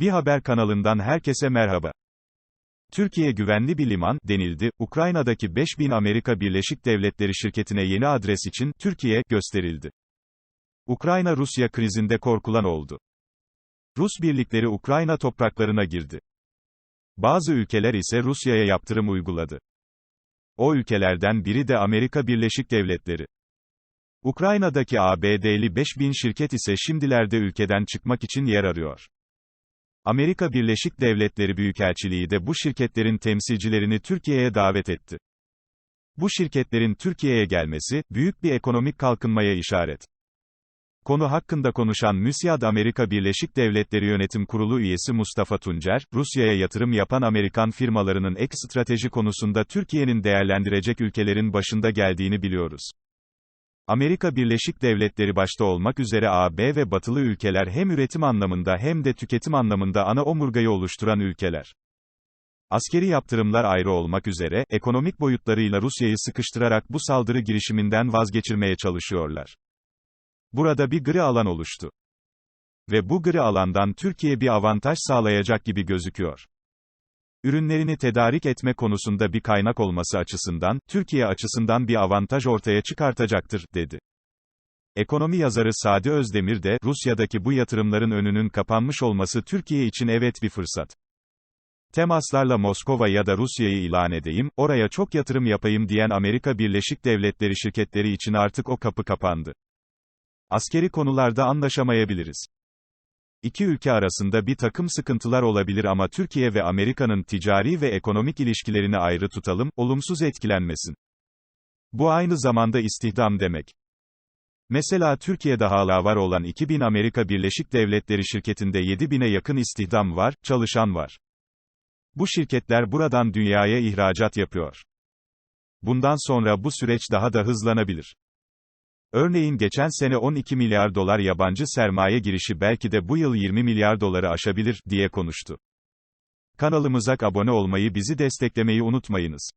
Bir haber kanalından herkese merhaba. Türkiye güvenli bir liman, denildi. Ukrayna'daki 5000 Amerika Birleşik Devletleri şirketine yeni adres için, Türkiye, gösterildi. Ukrayna-Rusya krizinde korkulan oldu. Rus birlikleri Ukrayna topraklarına girdi. Bazı ülkeler ise Rusya'ya yaptırım uyguladı. O ülkelerden biri de Amerika Birleşik Devletleri. Ukrayna'daki ABD'li 5000 şirket ise şimdilerde ülkeden çıkmak için yer arıyor. Amerika Birleşik Devletleri Büyükelçiliği de bu şirketlerin temsilcilerini Türkiye'ye davet etti. Bu şirketlerin Türkiye'ye gelmesi, büyük bir ekonomik kalkınmaya işaret. Konu hakkında konuşan MÜSİAD Amerika Birleşik Devletleri Yönetim Kurulu üyesi Mustafa Tuncer, Rusya'ya yatırım yapan Amerikan firmalarının ek strateji konusunda Türkiye'nin değerlendirecek ülkelerin başında geldiğini biliyoruz. Amerika Birleşik Devletleri başta olmak üzere AB ve batılı ülkeler hem üretim anlamında hem de tüketim anlamında ana omurgayı oluşturan ülkeler. Askeri yaptırımlar ayrı olmak üzere, ekonomik boyutlarıyla Rusya'yı sıkıştırarak bu saldırı girişiminden vazgeçirmeye çalışıyorlar. Burada bir gri alan oluştu. Ve bu gri alandan Türkiye bir avantaj sağlayacak gibi gözüküyor. Ürünlerini tedarik etme konusunda bir kaynak olması açısından, Türkiye açısından bir avantaj ortaya çıkartacaktır, dedi. Ekonomi yazarı Sadi Özdemir de, Rusya'daki bu yatırımların önünün kapanmış olması Türkiye için evet bir fırsat. Temaslarla Moskova ya da Rusya'yı ilan edeyim, oraya çok yatırım yapayım diyen Amerika Birleşik Devletleri şirketleri için artık o kapı kapandı. Askeri konularda anlaşamayabiliriz. İki ülke arasında bir takım sıkıntılar olabilir ama Türkiye ve Amerika'nın ticari ve ekonomik ilişkilerini ayrı tutalım, olumsuz etkilenmesin. Bu aynı zamanda istihdam demek. Mesela Türkiye'de hala var olan 2000 Amerika Birleşik Devletleri şirketinde 7000'e yakın istihdam var, çalışan var. Bu şirketler buradan dünyaya ihracat yapıyor. Bundan sonra bu süreç daha da hızlanabilir. Örneğin geçen sene 12 milyar dolar yabancı sermaye girişi belki de bu yıl 20 milyar doları aşabilir, diye konuştu. Kanalımıza abone olmayı bizi desteklemeyi unutmayınız.